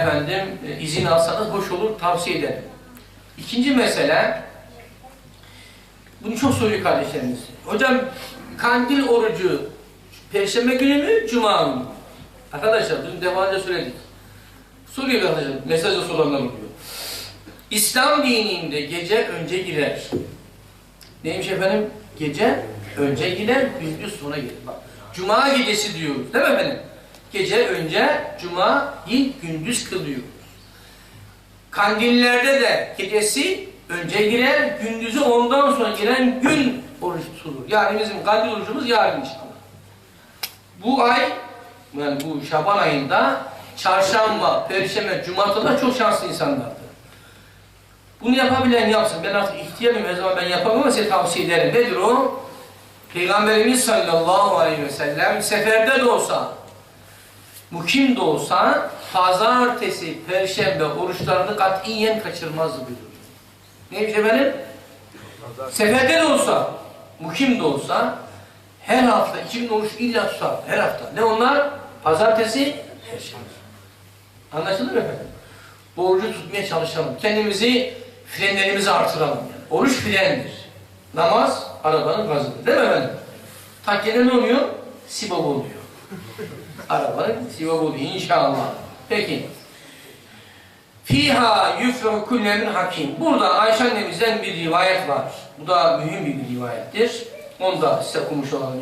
efendim e, izin alsanız hoş olur tavsiye ederim. İkinci mesele bunu çok soruyor kardeşlerimiz. Hocam kandil orucu perşembe günü mü cuma mı? Arkadaşlar dün defalarca söyledik. Soruyor arkadaşlar mesajda soranlar oluyor. İslam dininde gece önce girer. Neymiş efendim? Gece önce girer, gündüz sonra gelir. Bak, cuma gecesi diyoruz değil mi efendim? Gece önce cuma ilk gündüz kılıyoruz. Kandillerde de gecesi önce girer, gündüzü ondan sonra giren gün oruç tutulur. Yani bizim kandil orucumuz yarın inşallah. Bu ay, yani bu Şaban ayında çarşamba, perşembe, cumartesi çok şanslı insanlardı. Bunu yapabilen yapsın. Ben artık ihtiyarım o zaman ben yapamam ama size tavsiye ederim. Nedir o? Peygamberimiz sallallahu aleyhi ve sellem seferde de olsa, mukim de olsa pazartesi, perşembe oruçlarını katiyen kaçırmazdı buyuruyor. Neymiş efendim? Seferde de olsa, mukim de olsa her hafta iki gün oruç illa tutar. Her hafta. Ne onlar? Pazartesi, perşembe. Anlaşıldı mı efendim? Bu orucu tutmaya çalışalım. Kendimizi, frenlerimizi artıralım. Yani. Oruç frendir. Namaz, arabanın gazıdır. Değil mi efendim? Takkede ne oluyor? Sibop oluyor. Arabanın sibop oluyor inşallah. Peki. Fiha yufru kullemin hakim. Burada Ayşe annemizden bir rivayet var. Bu da mühim bir rivayettir. Onu da size okumuş olalım.